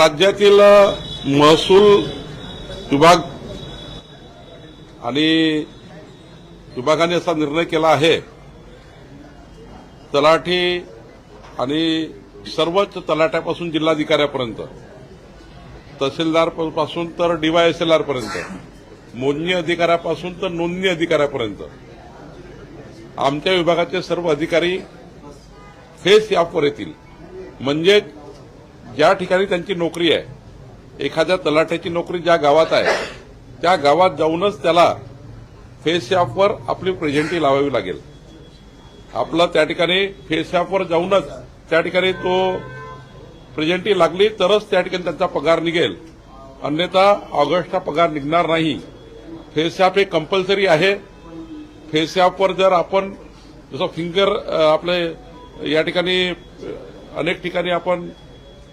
राज्यातील महसूल विभाग आणि विभागाने असा निर्णय केला आहे. तलाठी आणि सर्वच तलाठ्यापासून जिल्हाधिकाऱ्यापर्यंत तहसीलदारपासून तर डीवायएसएलआर पर्यंत मोजणी अधिकाऱ्यापासून तर नोंदणी अधिकाऱ्यापर्यंत. आमच्या विभागाचे सर्व अधिकारी फेस ॲपवर येतील. म्हणजे ज्या ठिकाणी त्यांची नोकरी आहे एखाद्या तलाठ्याची नोकरी ज्या गावात आहे त्या गावात जाऊनच त्याला फेस ॲपवर आपली प्रेझेंटी लावावी लागेल. आपलं त्या ठिकाणी फेस ॲपवर जाऊनच त्या ठिकाणी तो प्रेझेंटी लागली तरच त्या ठिकाणी त्यांचा पगार निघेल. अन्यथा ऑगस्टचा पगार निघणार नाही. फेस ॲप हे कंपल्सरी आहे. फेस ॲपवर जर आपण जसं फिंगर आपले या ठिकाणी अनेक ठिकाणी आपण